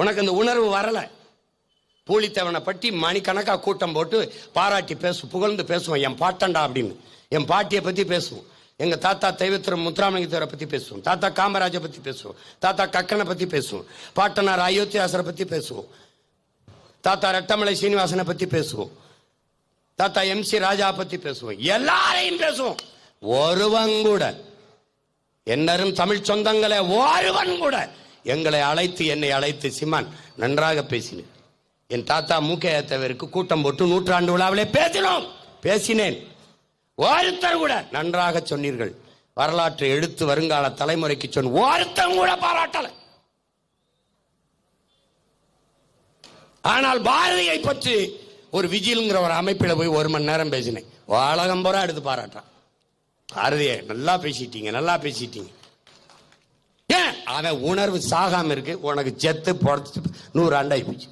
உனக்கு இந்த உணர்வு வரலை. பூலித்தேவனை பற்றி மணிக்கணக்காக கூட்டம் போட்டு பாராட்டி பேசு புகழ்ந்து பேசுவோம் என் பாட்டண்டா அப்படின்னு. என் பாட்டியை பற்றி பேசுவோம். எங்கள் தாத்தா தெய்வத்திரம் முத்துராமலிங்கத்தவரை பற்றி பேசுவோம். தாத்தா காமராஜை பற்றி பேசுவோம். தாத்தா கக்கனை பற்றி பேசுவோம். பாட்டனார் அயோத்தியாசரை பற்றி பேசுவோம். தாத்தா ரெட்டமலை சீனிவாசனை பற்றி பேசுவோம். தாத்தா எம் சி ராஜா பற்றி பேசுவோம். எல்லாரையும் பேசுவோம். ஒருவன் கூட. என்னரும் தமிழ் சொந்தங்களே ஒருவன் கூட. எங்களை அழைத்து என்னை அழைத்து சிமான் நன்றாக பேசினேன். என் தாத்தா மூக்கையத்தவருக்கு கூட்டம் போட்டு நூற்றாண்டு விழாவிலே பேசினோம். பேசினேன். ஒருத்தர் கூட நன்றாக சொன்னீர்கள். வரலாற்றை எடுத்து வருங்கால தலைமுறைக்கு சொன்ன ஒருத்தன் கூட பாராட்டல. ஆனால் பாரதியை பற்றி ஒரு விஜில்ங்கிற ஒரு அமைப்பில் போய் ஒரு மணி நேரம் பேசினேன். உலகம் பூரா எடுத்து பாராட்டான் பாரதியை நல்லா பேசிட்டீங்க நல்லா பேசிட்டீங்க. அவன் உணர்வு சாகாம இருக்கு. உனக்கு செத்து புடச்சு நூறு ஆண்டாய் போச்சு.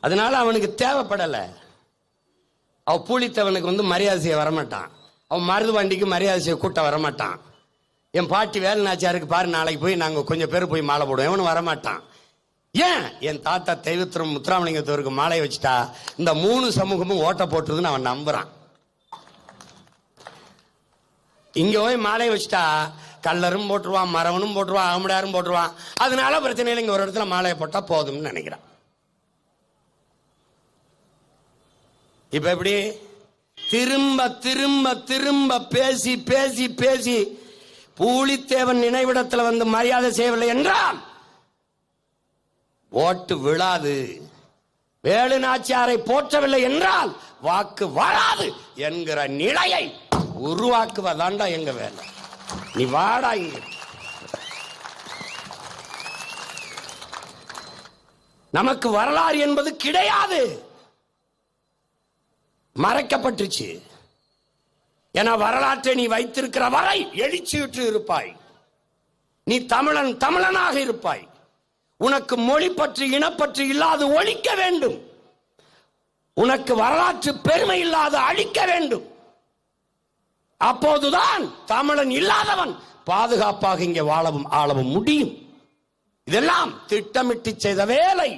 அதனால அவனுக்கு தேவைப்படலை. அவன் பூலித்தவனுக்கு வந்து மரியாதை செய்ய வரமாட்டான். அவன் மருது வண்டிக்கு மரியாதை செய்ய கூட்ட வரமாட்டான். என் பாட்டி வேலுநாச்சியாருக்கு பாரு நாளைக்கு போய் நாங்கள் கொஞ்சம் பேர் போய் மாலை போடுவோம். எவனும் வரமாட்டான். ஏன்? என் தாத்தா தெய்வத்திரம் முத்துராமலிங்கத்தவருக்கு மாலை வச்சுட்டா இந்த மூணு சமூகமும் ஓட்ட போட்டுருதுன்னு அவன் நம்புறான். இங்க போய் மாலை வச்சுட்டா கல்லரும் போட்டுருவான் மரவனும் போட்டுருவான் அகமுடையாரும் போட்டுருவான். அதனால பிரச்சனை இல்லை இங்க ஒரு இடத்துல மாலையை போட்டா போதும்னு நினைக்கிறான். இப்ப எப்படி? திரும்ப திரும்ப திரும்ப பேசி பேசி பேசி பூலித்தேவன் நினைவிடத்துல வந்து மரியாதை செய்யவில்லை என்றால் ஓட்டு விழாது. வேலு நாச்சியாரை போற்றவில்லை என்றால் வாக்கு வராது என்கிற நிலையை உருவாக்குவதாண்டா எங்க வேலை. நீ வாடா இங்க. நமக்கு வரலாறு என்பது கிடையாது. மறைக்கப்பட்டுச்சு. என வரலாற்றை நீ வைத்திருக்கிற வரை எழுச்சியுற்று இருப்பாய். நீ தமிழன் தமிழனாக இருப்பாய். உனக்கு மொழி பற்றி இனப்பற்று இல்லாது ஒழிக்க வேண்டும். உனக்கு வரலாற்று பெருமை இல்லாத அழிக்க வேண்டும். அப்போதுதான் தமிழன் இல்லாதவன் பாதுகாப்பாக இங்கே வாழவும் ஆளவும் முடியும். இதெல்லாம் திட்டமிட்டு செய்த வேலை.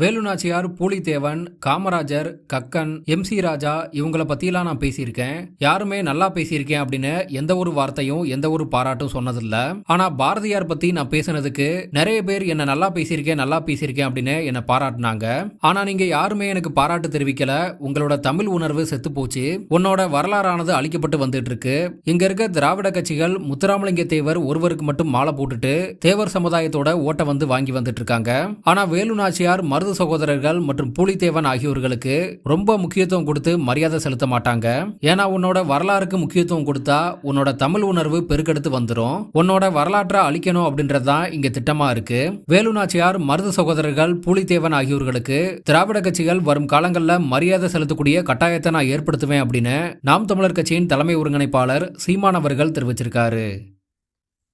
வேலுநாச்சியார் பூலித்தேவன் காமராஜர் கக்கன் எம் சி ராஜா இவங்கள பத்தியெல்லாம் நான் பேசியிருக்கேன். யாருமே நல்லா பேசியிருக்கேன் அப்படின்னு எந்த ஒரு வார்த்தையும் எந்த ஒரு பாராட்டும் சொன்னதில்ல. ஆனா பாரதியார் பத்தி நான் பேசினதுக்கு நிறைய பேர் என்ன நல்லா பேசியிருக்கேன் நல்லா பேசியிருக்கேன் அப்படின்னு என்ன பாராட்டினாங்க. ஆனா நீங்க யாருமே எனக்கு பாராட்டு தெரிவிக்கல. உங்களோட தமிழ் உணர்வு செத்து போச்சு. உன்னோட வரலாறானது அழிக்கப்பட்டு வந்துட்டு இருக்கு இங்க இருக்க திராவிட கட்சிகள் முத்துராமலிங்க தேவர் ஒருவருக்கு மட்டும் மாலை போட்டுட்டு தேவர் சமுதாயத்தோட ஓட்ட வந்து வாங்கி வந்துட்டு இருக்காங்க ஆனா வேலுநாச்சியார் நாச்சியார் மருது சகோதரர்கள் மற்றும் பூலித்தேவன் ஆகியோர்களுக்கு ரொம்ப முக்கியத்துவம் கொடுத்து மரியாதை செலுத்த மாட்டாங்க. ஏன்னா உன்னோட வரலாறுக்கு முக்கியத்துவம் கொடுத்தா உன்னோட தமிழ் உணர்வு பெருக்கெடுத்து வந்துடும் உன்னோட வரலாற்றை அழிக்கணும் அப்படின்றதுதான் இங்க திட்டமா இருக்கு. வேலு நாச்சியார் மருது சகோதரர்கள் பூலித்தேவன் ஆகியோர்களுக்கு திராவிட கட்சிகள் வரும் காலங்களில் மரியாதை செலுத்தக்கூடிய கட்டாயத்தை நான் ஏற்படுத்துவேன் அப்படின்னு நாம் தமிழர் கட்சியின் தலைமை ஒருங்கிணைப்பாளர் சீமான் அவர்கள் தெரிவிச்சிருக்காரு.